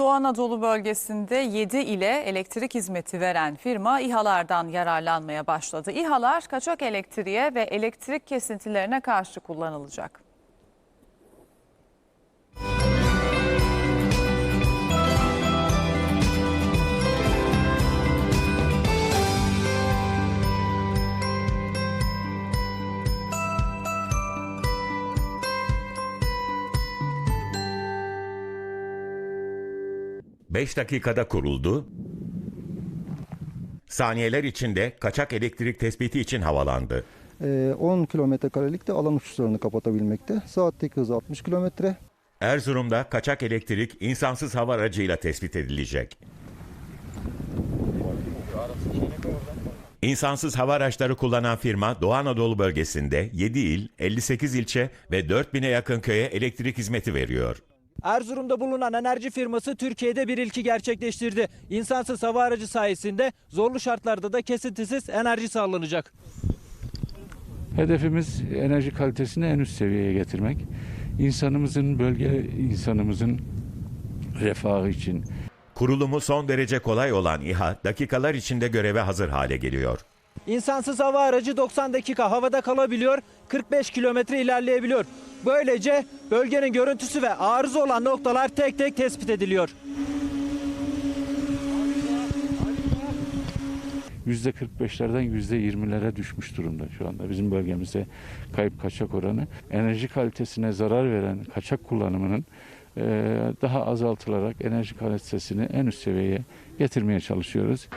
Doğu Anadolu bölgesinde 7 ile elektrik hizmeti veren firma İHA'lardan yararlanmaya başladı. İHA'lar kaçak elektriğe ve elektrik kesintilerine karşı kullanılacak. Beş dakikada kuruldu. Saniyeler içinde kaçak elektrik tespiti için havalandı. Ee, 10 kilometre karelikte alan uçuşlarını kapatabilmekte. Saatteki hızı 60 kilometre. Erzurum'da kaçak elektrik insansız hava aracıyla tespit edilecek. İnsansız hava araçları kullanan firma Doğu Anadolu bölgesinde 7 il, 58 ilçe ve 4000'e yakın köye elektrik hizmeti veriyor. Erzurum'da bulunan enerji firması Türkiye'de bir ilki gerçekleştirdi. İnsansız hava aracı sayesinde zorlu şartlarda da kesintisiz enerji sağlanacak. Hedefimiz enerji kalitesini en üst seviyeye getirmek. İnsanımızın, bölge insanımızın refahı için, Kurulumu son derece kolay olan İHA dakikalar içinde göreve hazır hale geliyor. İnsansız hava aracı 90 dakika havada kalabiliyor, 45 kilometre ilerleyebiliyor. Böylece bölgenin görüntüsü ve arıza olan noktalar tek tek tespit ediliyor. %45'lerden %20'lere düşmüş durumda şu anda bizim bölgemizde kayıp kaçak oranı. Enerji kalitesine zarar veren kaçak kullanımının eee, daha azaltılarak enerji kalitesini en üst seviyeye getirmeye çalışıyoruz.